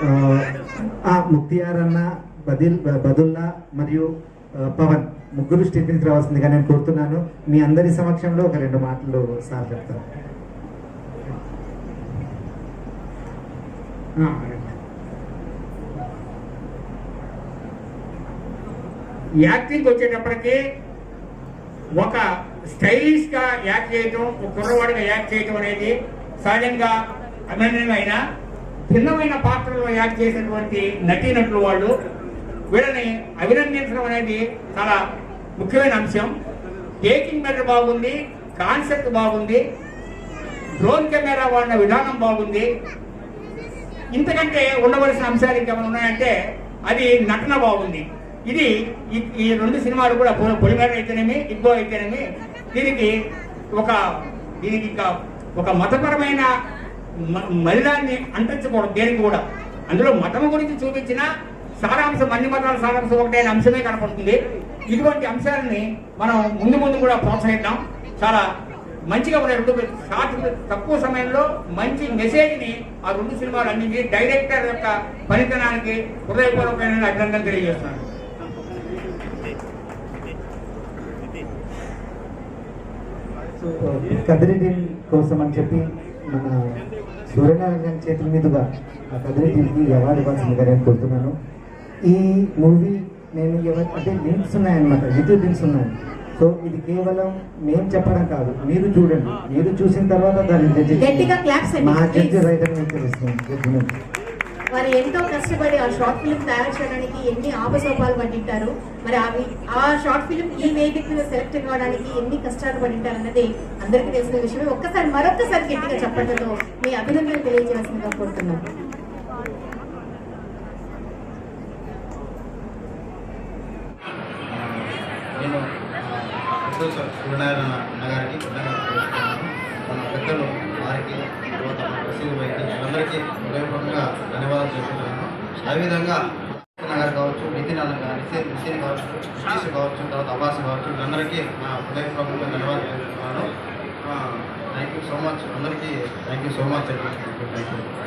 ఆ, ముక్తియార్ అన్న బదిల్ బదుల్లా మరియు పవన్ ముగ్గురు స్టేట్మెంట్ రావాల్సిందిగా నేను కోరుతున్నాను. మీ అందరి సమక్షంలో ఒక రెండు మాటలు సార్ చెప్తాను. యాక్టింగ్ వచ్చేటప్పటికి ఒక స్టైలిష్గా యాక్ట్ చేయటం ఒక కుర్రవాడిగా యాక్ట్ చేయటం అనేది సహజంగా అభినందనమైన భిన్నమైన పాత్రలో యాక్ట్ చేసినటువంటి నటీనటులు వాళ్ళు. వీళ్ళని అభినందించడం అనేది చాలా ముఖ్యమైన అంశం. టేకింగ్ మెటర్ బాగుంది కాన్సెప్ట్ బాగుంది డ్రోన్ కెమెరా వాడిన విధానం బాగుంది. ఇంతకంటే ఉండవలసిన అంశాలు ఇంకేమైనా ఉన్నాయంటే అది నటన బాగుంది. ఇది ఈ- రెండు సినిమాలు కూడా పొలిమేర అయితేనేమి ఇగ్గో అయితేనేమి దీనికి ఒక దీనికి ఇంకా ఒక మతపరమైన మరిదాన్ని అంటించకూడదు దేనికి కూడా? అందులో మతం గురించి చూపించిన సారాంశం అన్ని మతాల సారాంశం ఒకటే అంశమే కనపడుతుంది. ఇటువంటి అంశాలని మనం ముందు ముందు కూడా ప్రోత్సహిద్దాం. చాలా మంచిగా ఉన్న రెండు షార్ట్ తక్కువ సమయంలో మంచి మెసేజ్ని ఆ రెండు సినిమాలు అందించి డైరెక్టర్ యొక్క పనితనానికి హృదయపూర్వకమైన అభినందన తెలియజేస్తున్నాను. కదిరి కోసం అని చెప్పి మన సూర్యనారాయణ చేతుల మీదుగా ఆ కదిరి టీంకి అవార్డు ఇవ్వాల్సిందిగా నేను కోరుతున్నాను. ఈ మూవీ నేను ఎవరి అంటే లింక్స్ ఉన్నాయన్నమాట యూట్యూబ్ లింక్స్ ఉన్నాయి. సో ఇది కేవలం మేము చెప్పడం కాదు మీరు చూడండి. మీరు చూసిన తర్వాత జడ్జి అండి, మా జడ్జి. రైటర్ మీకు తెలుస్తుంది. వారు ఎంతో కష్టపడి ఆ షార్ట్ ఫిల్మ్ తయారు చేయడానికి ఎన్ని ఆపసోపాలు పడింటారు మరి అవి ఆ షార్ట్ ఫిల్మ్ ఈ వేదిక మీద సెలెక్ట్ కావడానికి ఎన్ని కష్టాలు పడింటారు అన్నది అందరికీ తెలిసిన విషయమే. ఒక్కసారి మరొక్కసారి గట్టిగా చెప్పడంతో మీ అభినందనలు తెలియజేయాల్సిందిగా కోరుతున్నాను. నేను ప్రొఫెసర్ సూర్యనారాయణ అన్నగారికి పెద్దలు వారికి తర్వాత అందరికీ హృదయపూర్వకంగా ధన్యవాదాలు చెప్తున్నాను అదేవిధంగా నగర్ కావచ్చు నితిన్ అన్న గారు నితిన్ కావచ్చు సుశీష్ కావచ్చు తర్వాత అబ్బాస్ కావచ్చు అందరికీ నా హృదయపూర్వకంగా ధన్యవాదాలు చెప్తున్నాను థ్యాంక్ యూ సో మచ్ అందరికీ thank you so much thank you